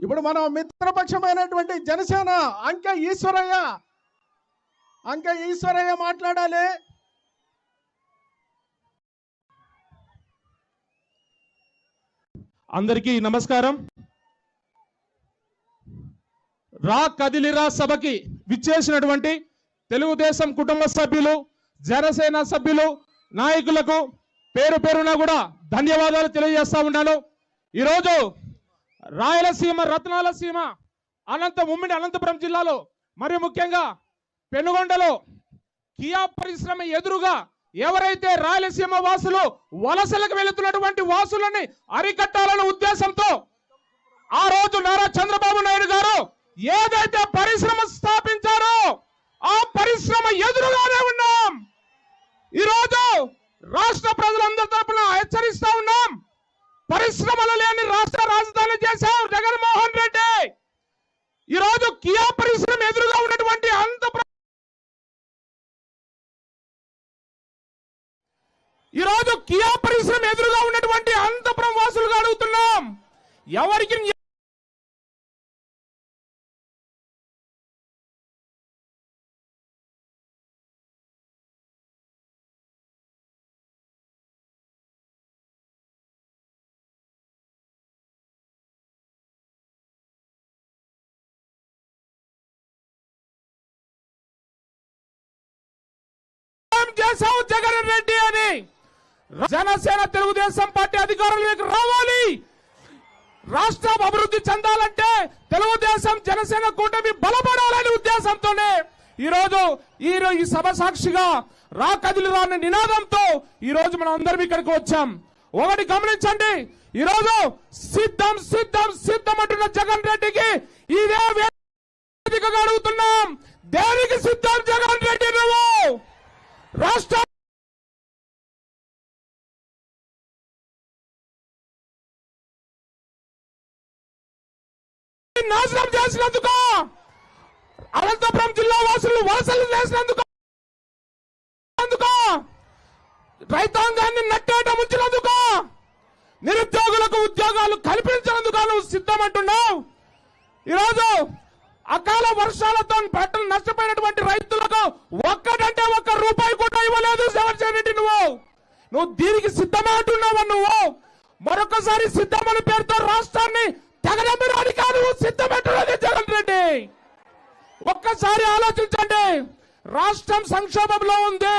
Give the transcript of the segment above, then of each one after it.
ఇప్పుడు మనం మిత్రపక్షమైనటువంటి జనసేన అంకె ఈశ్వరయ్య. అంకె ఈశ్వరయ్య మాట్లాడాలి. అందరికీ నమస్కారం. రా కదిలిరా సభకి విచ్చేసినటువంటి తెలుగుదేశం కుటుంబ సభ్యులు జనసేన సభ్యులు నాయకులకు పేరు పేరున కూడా ధన్యవాదాలు తెలియజేస్తా ఉన్నాను. ఈరోజు రాయలసీమ రత్నాలసీమ అనంత ఉమ్మిడి అనంతపురం జిల్లాలో మరి ముఖ్యంగా పెనుగొండలో కియా పరిశ్రమ ఎదురుగా ఎవరైతే రాయలసీమ వాసులు వలసలకు వెళుతున్నటువంటి వాసులని అరికట్టాలనే ఉద్దేశంతో ఆ రోజు నారా చంద్రబాబు నాయుడు గారు ఏదైతే పరిశ్రమ స్థాపించారో ఆ పరిశ్రమ ఎదురుగానే ఉన్నాం. ఈరోజు రాష్ట్ర ప్రజలందరి తరపున హెచ్చరిస్తా ఉన్నాం. పరిశ్రమలు లేని రాష్ట్ర రాజధాని చేశాం జగన్మోహన్ రెడ్డి. ఈరోజు కియా పరిశ్రమ ఎదురుగా ఉన్నటువంటి అంత ఈరోజు కియా పరిశ్రమ ఎదురుగా ఉన్నటువంటి అంతపురం వాసులుగా అడుగుతున్నాం. ఎవరికి చేశావు జగన్ రెడ్డి అని. జనసేన తెలుగుదేశం పార్టీ అధికారంలోకి రావాలి. రాష్ట్రం అభివృద్ధి చెందాలంటే తెలుగుదేశం జనసేన కూటమి బలపడాలనే ఉద్దేశంతోనే ఈ రోజు ఈ ఈ సభ సాక్షిగా రా కదిలి రాని నినాదంతో ఈ రోజు మనం అందరం ఇక్కడికి వచ్చాం. ఒకటి గమనించండి. ఈ రోజు సిద్ధం సిద్ధం సిద్ధం అంటున్న జగన్ రెడ్డికి ఇదే వేదికగా అడుగుతున్నాం. దేనికి సిద్ధం జగన్ రాష్ట్ర నాశనం చేసినందుకు అనంతపురం జిల్లా వాసులు వలసలు చేసినందుకు రైతాంగాన్ని నట్టేట ముంచినందుకు నిరుద్యోగులకు ఉద్యోగాలు కల్పించినందుకు నువ్వు సిద్ధమంటున్నావు ఈరోజు అకాల వర్షాలతో పంటలు నష్టపోయినటువంటి రైతులకు ఒక్కటంటే ఒక్క రూపాయి కూడా ఇవ్వలేదు జగన్ రెడ్డి నువ్వు నువ్వు దీనికి సిద్ధమా నువ్వు? మరొకసారి సిద్ధమని పేరుతో రాష్ట్రాన్ని తెగనమ్మడానికి కాదు సిద్ధమంటున్నది జగన్ రెడ్డి? ఒక్కసారి ఆలోచించండి. రాష్ట్రం సంక్షోభంలో ఉంది.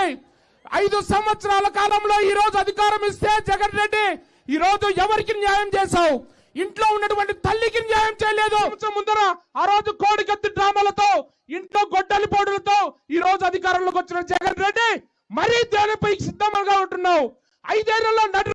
ఐదు సంవత్సరాల కాలంలో ఈ రోజు అధికారం ఇస్తే జగన్ రెడ్డి ఈ రోజు ఎవరికి న్యాయం చేశావు? ఇంట్లో ఉన్నటువంటి తల్లికి న్యాయం చేయలేదు. ముందర ఆ రోజు కోడికత్తి డ్రామాలతో ఇంట్లో గొడ్డలి పోడులతో ఈ రోజు అధికారంలోకి వచ్చిన జగన్ రెడ్డి మరీ దేనిపై సిద్ధంగా ఉంటున్నావు. ఐదేళ్ళలో నటు